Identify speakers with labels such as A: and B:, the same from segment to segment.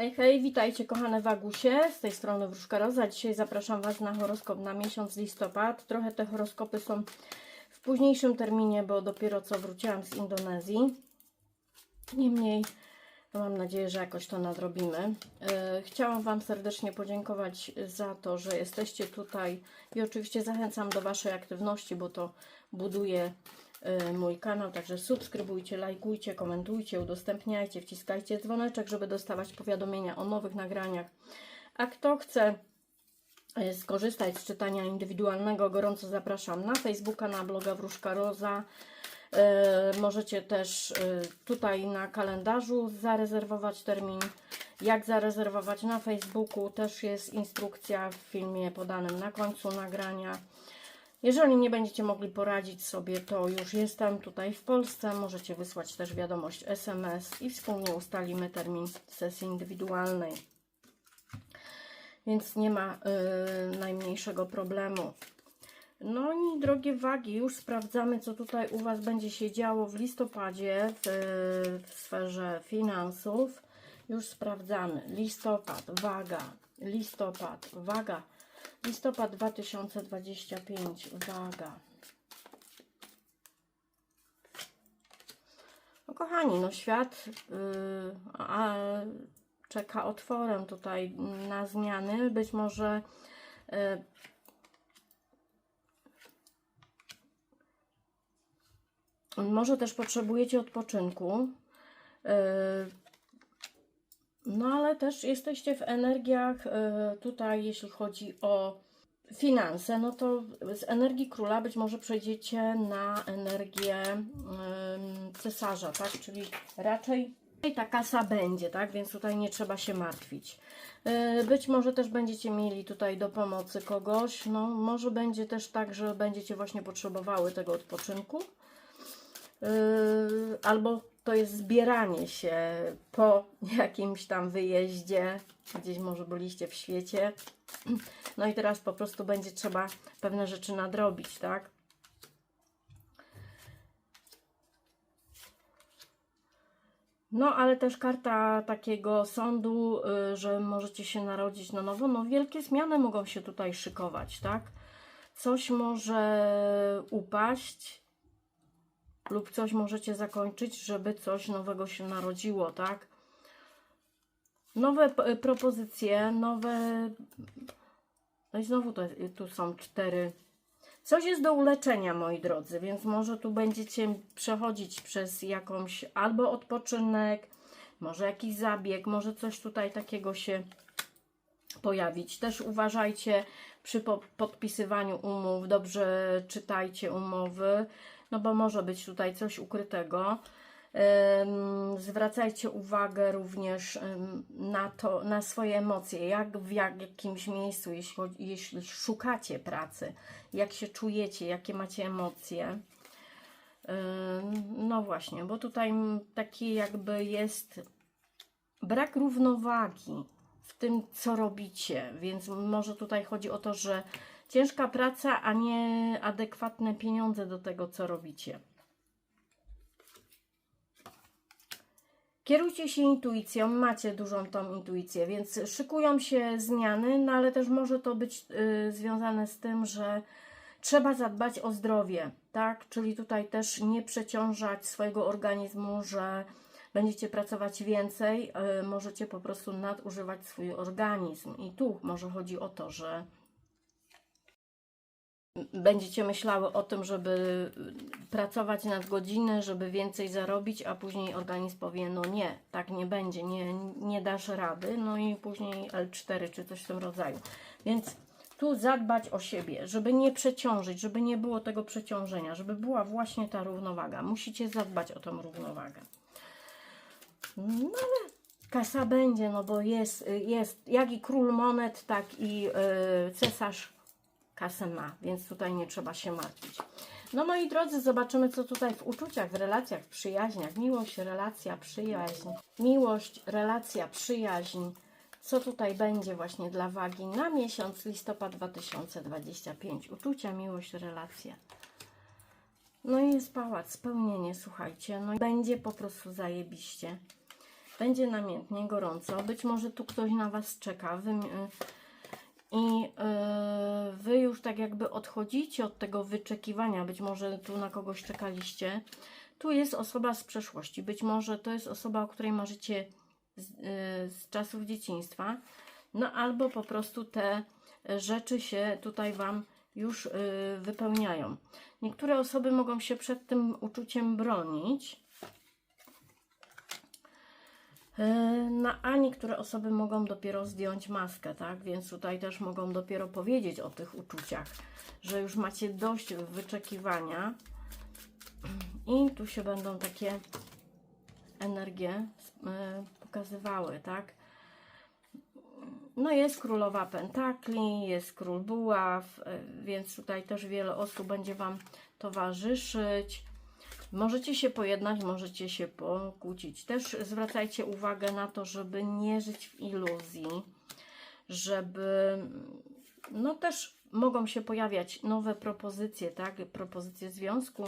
A: Hej, hej, witajcie kochane Wagusie, z tej strony Wróżka Roza. Dzisiaj zapraszam Was na horoskop na miesiąc listopad. Trochę te horoskopy są w późniejszym terminie, bo dopiero co wróciłam z Indonezji. Niemniej, no mam nadzieję, że jakoś to nadrobimy. E, Chciałam Wam serdecznie podziękować za to, że jesteście tutaj i oczywiście zachęcam do Waszej aktywności, bo to buduje mój kanał, także subskrybujcie, lajkujcie, komentujcie, udostępniajcie, wciskajcie dzwoneczek, żeby dostawać powiadomienia o nowych nagraniach. A kto chce e, skorzystać z czytania indywidualnego, gorąco zapraszam na Facebooka, na bloga Wróżka Roza. E, Możecie też tutaj na kalendarzu zarezerwować termin. Jak zarezerwować na Facebooku, też jest instrukcja w filmie podanym na końcu nagrania. Jeżeli nie będziecie mogli poradzić sobie, to już jestem tutaj w Polsce. Możecie wysłać też wiadomość SMS i wspólnie ustalimy termin sesji indywidualnej. Więc nie ma y, najmniejszego problemu. No i drogie wagi, już sprawdzamy, co tutaj u Was będzie się działo w listopadzie w, w sferze finansów. Już sprawdzamy. Listopad, waga, listopad, waga. Listopad 2025, waga. No kochani, no świat yy, a, czeka otworem tutaj na zmiany. Być może yy, może też potrzebujecie odpoczynku. No ale też jesteście w energiach y, tutaj, jeśli chodzi o finanse, no to z energii króla być może przejdziecie na energię cesarza, tak? Czyli raczej ta kasa będzie, tak? Więc tutaj nie trzeba się martwić. Y, Być może też będziecie mieli tutaj do pomocy kogoś, no może będzie też tak, że będziecie właśnie potrzebowały tego odpoczynku. Yy, albo to jest zbieranie się po jakimś tam wyjeździe, gdzieś może byliście w świecie. No i teraz po prostu będzie trzeba pewne rzeczy nadrobić, tak? No, ale też karta takiego sądu, y, że możecie się narodzić na nowo. No, wielkie zmiany mogą się tutaj szykować, tak? Coś może upaść, lub coś możecie zakończyć, żeby coś nowego się narodziło, tak? Nowe propozycje, nowe. No i znowu to, tu są cztery. Coś jest do uleczenia, moi drodzy, więc może tu będziecie przechodzić przez jakąś albo odpoczynek, może jakiś zabieg, może coś tutaj takiego się pojawić. Też uważajcie przy po podpisywaniu umów, dobrze czytajcie umowy, no bo może być tutaj coś ukrytego. Zwracajcie uwagę również na to, na swoje emocje, jak w jak- jakimś miejscu, jeśli, jeśli szukacie pracy, jak się czujecie, jakie macie emocje. No właśnie, bo tutaj taki jakby jest brak równowagi w tym, co robicie, więc może tutaj chodzi o to, że ciężka praca, a nie adekwatne pieniądze do tego, co robicie. Kierujcie się intuicją, macie dużą tą intuicję, więc szykują się zmiany, no ale też może to być y, związane z tym, że trzeba zadbać o zdrowie, tak? Czyli tutaj też nie przeciążać swojego organizmu, że będziecie pracować więcej, y, możecie po prostu nadużywać swój organizm. I tu może chodzi o to, że będziecie myślały o tym, żeby pracować nad godziny, żeby więcej zarobić, a później organizm powie, no nie, tak nie będzie, nie, nie dasz rady, no i później L4 czy coś w tym rodzaju. Więc tu zadbać o siebie, żeby nie przeciążyć, żeby nie było tego przeciążenia, żeby była właśnie ta równowaga. Musicie zadbać o tą równowagę. No ale kasa będzie, no bo jest, jest jak i król monet, tak i yy, cesarz kasę ma, więc tutaj nie trzeba się martwić. No moi drodzy, zobaczymy co tutaj w uczuciach, w relacjach, w przyjaźniach. Miłość, relacja, przyjaźń. Miłość, relacja, przyjaźń. Co tutaj będzie właśnie dla wagi na miesiąc listopad 2025. Uczucia, miłość, relacja. No i jest pałac, spełnienie, słuchajcie. No i będzie po prostu zajebiście. Będzie namiętnie, gorąco. Być może tu ktoś na Was czeka. Wy, y, I y, Wy już tak jakby odchodzicie od tego wyczekiwania. Być może tu na kogoś czekaliście. Tu jest osoba z przeszłości. Być może to jest osoba, o której marzycie z, y, z czasów dzieciństwa. No albo po prostu te rzeczy się tutaj Wam już wypełniają. Niektóre osoby mogą się przed tym uczuciem bronić, y, no, a niektóre osoby mogą dopiero zdjąć maskę, tak? Więc tutaj też mogą dopiero powiedzieć o tych uczuciach, że już macie dość wyczekiwania i tu się będą takie energie y, pokazywały, tak? No jest królowa pentakli, jest król buław, y, więc tutaj też wiele osób będzie Wam towarzyszyć. Możecie się pojednać, możecie się pokłócić. Też zwracajcie uwagę na to, żeby nie żyć w iluzji, żeby no też mogą się pojawiać nowe propozycje, tak? Propozycje związku,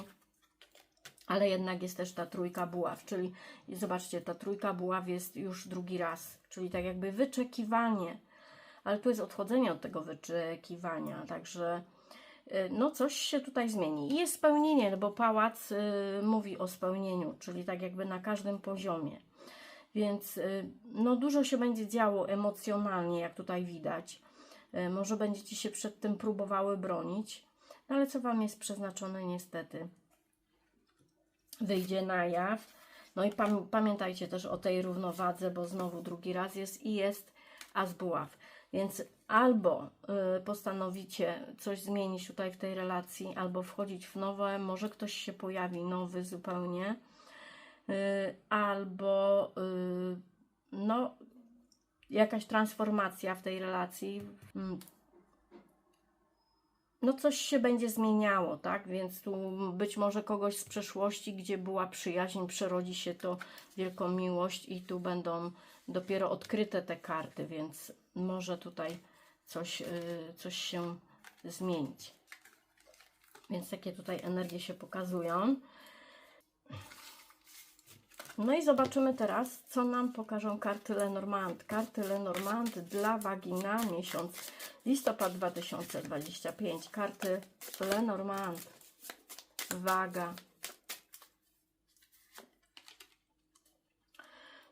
A: ale jednak jest też ta trójka buław, czyli zobaczcie, ta trójka buław jest już drugi raz, czyli tak jakby wyczekiwanie, ale tu jest odchodzenie od tego wyczekiwania, także no coś się tutaj zmieni. I jest spełnienie, bo pałac y, mówi o spełnieniu, czyli tak jakby na każdym poziomie. Więc y, no dużo się będzie działo emocjonalnie, jak tutaj widać. Y, może będziecie się przed tym próbowały bronić, no ale co Wam jest przeznaczone niestety wyjdzie na jaw. No i pam pamiętajcie też o tej równowadze, bo znowu drugi raz jest i jest as buław. Więc albo y, postanowicie coś zmienić tutaj w tej relacji, albo wchodzić w nowe, może ktoś się pojawi nowy zupełnie, y, albo y, no jakaś transformacja w tej relacji. No coś się będzie zmieniało, tak? Więc tu być może kogoś z przeszłości, gdzie była przyjaźń, przerodzi się to wielką miłość i tu będą dopiero odkryte te karty, więc może tutaj coś, yy, coś się zmienić. Więc takie tutaj energie się pokazują. No i zobaczymy teraz, co nam pokażą karty Lenormand. Karty Lenormand dla wagi na miesiąc listopad 2025. Karty Lenormand. Waga.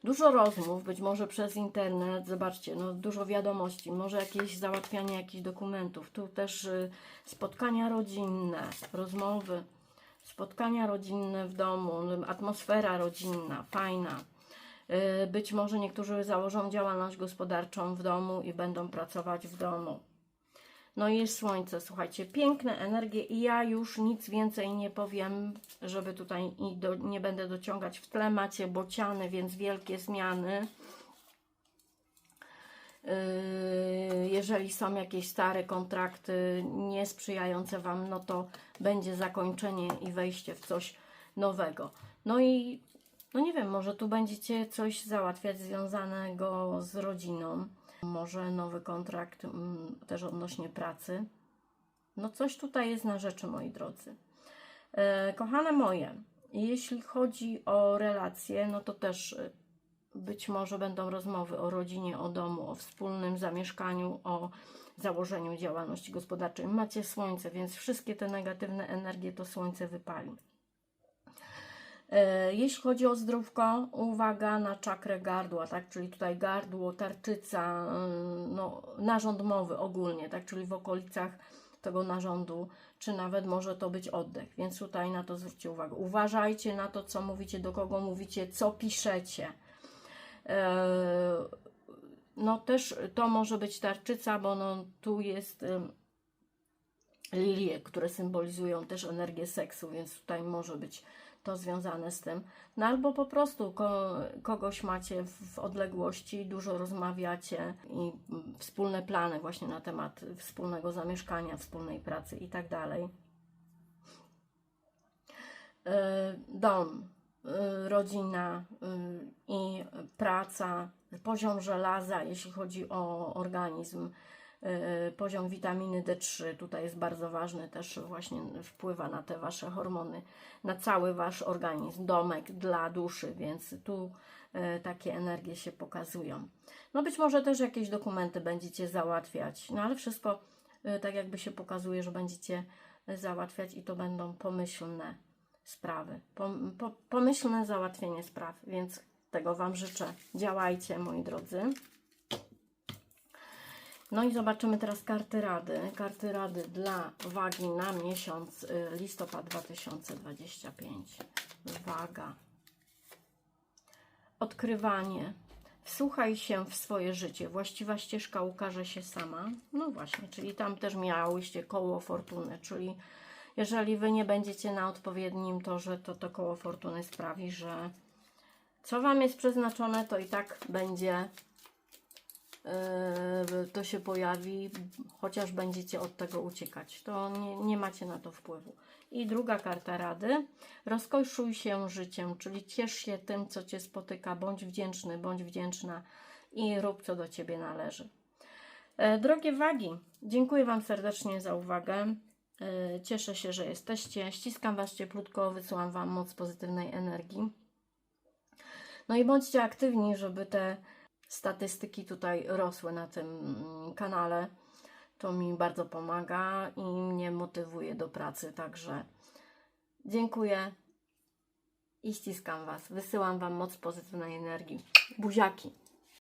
A: Dużo rozmów, być może przez internet, zobaczcie, no dużo wiadomości, może jakieś załatwianie jakichś dokumentów, tu też y, spotkania rodzinne, rozmowy, spotkania rodzinne w domu, atmosfera rodzinna, fajna. Y, Być może niektórzy założą działalność gospodarczą w domu i będą pracować w domu. No i jest słońce, słuchajcie, piękne energie i ja już nic więcej nie powiem, żeby tutaj do, nie będę dociągać w tle. Macie bociany, więc wielkie zmiany. Jeżeli są jakieś stare kontrakty niesprzyjające Wam, no to będzie zakończenie i wejście w coś nowego. No i, no nie wiem, może tu będziecie coś załatwiać związanego z rodziną. Może nowy kontrakt mm, też odnośnie pracy. No coś tutaj jest na rzeczy, moi drodzy. E, kochane moje, jeśli chodzi o relacje, no to też e, być może będą rozmowy o rodzinie, o domu, o wspólnym zamieszkaniu, o założeniu działalności gospodarczej. Macie słońce, więc wszystkie te negatywne energie to słońce wypali. E, Jeśli chodzi o zdrówko, uwaga na czakrę gardła, tak? Czyli tutaj gardło, tarczyca, ym, no, narząd mowy ogólnie, tak? Czyli w okolicach tego narządu, czy nawet może to być oddech, więc tutaj na to zwróćcie uwagę. Uważajcie na to, co mówicie, do kogo mówicie, co piszecie. E, No też to może być tarczyca, bo no, tu jest lilie, które symbolizują też energię seksu, więc tutaj może być to związane z tym. No albo po prostu ko kogoś macie w, odległości, dużo rozmawiacie i wspólne plany właśnie na temat wspólnego zamieszkania, wspólnej pracy i tak dalej. E, Dom, y, rodzina praca, poziom żelaza, jeśli chodzi o organizm, Yy, Poziom witaminy D3 tutaj jest bardzo ważny, też właśnie wpływa na te wasze hormony, na cały wasz organizm, domek dla duszy, więc tu yy, takie energie się pokazują. No być może też jakieś dokumenty będziecie załatwiać, no ale wszystko yy, tak jakby się pokazuje, że będziecie załatwiać i to będą pomyślne sprawy, pom, po, pomyślne załatwienie spraw, więc tego Wam życzę. Działajcie, moi drodzy. No i zobaczymy teraz karty rady. Karty rady dla wagi na miesiąc y, listopad 2025. Waga. Odkrywanie. Wsłuchaj się w swoje życie. Właściwa ścieżka ukaże się sama. No właśnie, czyli tam też miałyście koło fortuny, czyli jeżeli Wy nie będziecie na odpowiednim torze, to to koło fortuny sprawi, że co Wam jest przeznaczone, to i tak będzie yy, to się pojawi, chociaż będziecie od tego uciekać. To nie, nie macie na to wpływu. I druga karta rady. Rozkoszuj się życiem, czyli ciesz się tym, co Cię spotyka. Bądź wdzięczny, bądź wdzięczna i rób, co do Ciebie należy. E, Drogie wagi, dziękuję Wam serdecznie za uwagę. E, Cieszę się, że jesteście. Ściskam Was cieplutko, wysyłam Wam moc pozytywnej energii. No i bądźcie aktywni, żeby te statystyki tutaj rosły na tym mm, kanale. To mi bardzo pomaga i mnie motywuje do pracy. Także dziękuję i ściskam Was. Wysyłam Wam moc pozytywnej energii. Buziaki.